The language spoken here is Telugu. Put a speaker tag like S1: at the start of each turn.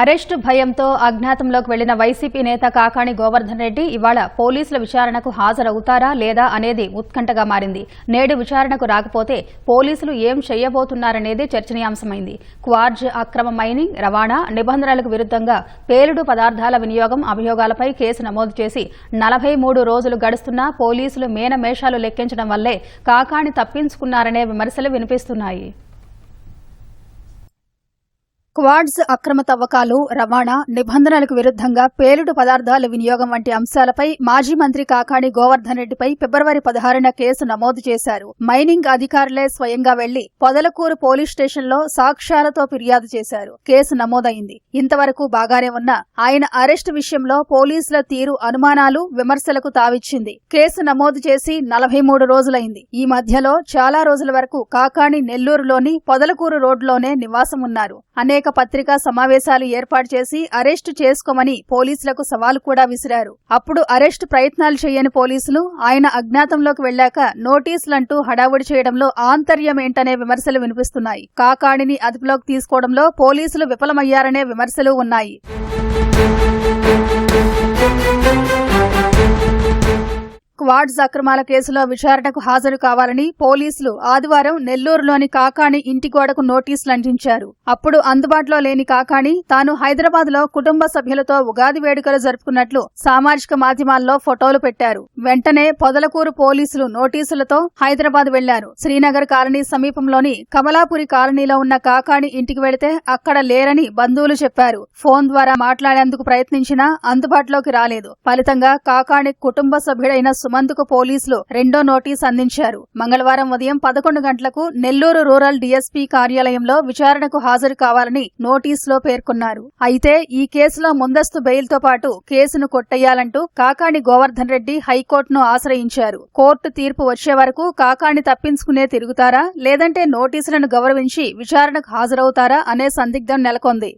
S1: అరెస్టు భయంతో అజ్ఞాతంలోకి వెళ్ళిన వైసీపీ నేత కాకాణి గోవర్ధన్ రెడ్డి ఇవాళ పోలీసుల విచారణకు హాజరవుతారా లేదా అనేది ఉత్కంఠగా మారింది. నేడు విచారణకు రాకపోతే పోలీసులు ఏం చేయబోతున్నారనేది చర్చనీయాంశమైంది. క్వార్జ్ అక్రమ మైనింగ్ రవాణా నిబంధనలకు విరుద్ధంగా పేలుడు పదార్థాల వినియోగం అభియోగాలపై కేసు నమోదు చేసి నలభై మూడు రోజులు గడుస్తున్నా పోలీసులు మేనమేషాలు లెక్కించడం వల్లే కాకాణి తప్పించుకున్నారనే విమర్శలు వినిపిస్తున్నాయి. క్వాడ్స్ అక్రమ తవ్వకాలు రవాణా నిబంధనలకు విరుద్ధంగా పేలుడు పదార్థాల వినియోగం వంటి అంశాలపై మాజీ మంత్రి కాకాణి గోవర్ధన్ రెడ్డిపై ఫిబ్రవరి పదహారున కేసు నమోదు చేశారు. మైనింగ్ అధికారులే స్వయంగా వెళ్ళి పొదలకూరు పోలీస్ స్టేషన్లో సాక్ష్యాలతో ఫిర్యాదు చేశారు. కేసు నమోదైంది. ఇంతవరకు బాగానే ఉన్న ఆయన అరెస్టు విషయంలో పోలీసుల తీరు అనుమానాలు విమర్శలకు తావిచ్చింది. కేసు నమోదు చేసి నలభై మూడు రోజులైంది. ఈ మధ్యలో చాలా రోజుల వరకు కాకాణి నెల్లూరులోని పొదలకూరు రోడ్లోనే నివాసం ఉన్నారు అనేక పత్రికా సమావేశాలు ఏర్పాటు చేసి అరెస్టు చేసుకోమని పోలీసులకు సవాలు కూడా విసిరారు. అప్పుడు అరెస్టు ప్రయత్నాలు చేయని పోలీసులు ఆయన అజ్ఞాతంలోకి వెళ్ళాక నోటీసులంటూ హడావుడి చేయడంలో ఆంతర్యం ఏంటనే విమర్శలు వినిపిస్తున్నాయి. కాకాణిని అదుపులోకి తీసుకోవడంలో పోలీసులు విఫలమయ్యారనే విమర్శలు ఉన్నాయి. క్వాడ్స్ అక్రమాల కేసులో విచారణకు హాజరు కావాలని పోలీసులు ఆదివారం నెల్లూరులోని కాకాణి ఇంటి గోడకు నోటీసులు అంటించారు అప్పుడు అందుబాటులో లేని కాకాణి తాను హైదరాబాద్లో కుటుంబ సభ్యులతో ఉగాది వేడుకలు జరుపుకున్నట్లు సామాజిక మాధ్యమాల్లో ఫోటోలు పెట్టారు. వెంటనే పొదలకూరు పోలీసులు నోటీసులతో హైదరాబాద్ వెళ్ళారు. శ్రీనగర్ కాలనీ సమీపంలోని కమలాపురి కాలనీలో ఉన్న కాకాణి ఇంటికి వెళితే అక్కడ లేరని బంధువులు చెప్పారు. ఫోన్ ద్వారా మాట్లాడేందుకు ప్రయత్నించినా అందుబాటులోకి రాలేదు. ఫలితంగా కాకాణి కుటుంబ సభ్యుడైన సుమంత్కు పోలీసులు రెండో నోటీస్ అందించారు. మంగళవారం ఉదయం పదకొండు గంటలకు నెల్లూరు రూరల్ డీఎస్పీ కార్యాలయంలో విచారణకు హాజరు కావాలని నోటీసులో పేర్కొన్నారు. అయితే ఈ కేసులో ముందస్తు బెయిల్తో పాటు కేసును కొట్టేయాలంటూ కాకాణి గోవర్ధన్ రెడ్డి హైకోర్టును ఆశ్రయించారు. కోర్టు తీర్పు వచ్చే వరకు కాకాణి తప్పించుకునే తిరుగుతారా? లేదంటే నోటీసులను గౌరవించి విచారణకు హాజరవుతారా? అనే సందిగ్ధం నెలకొంది.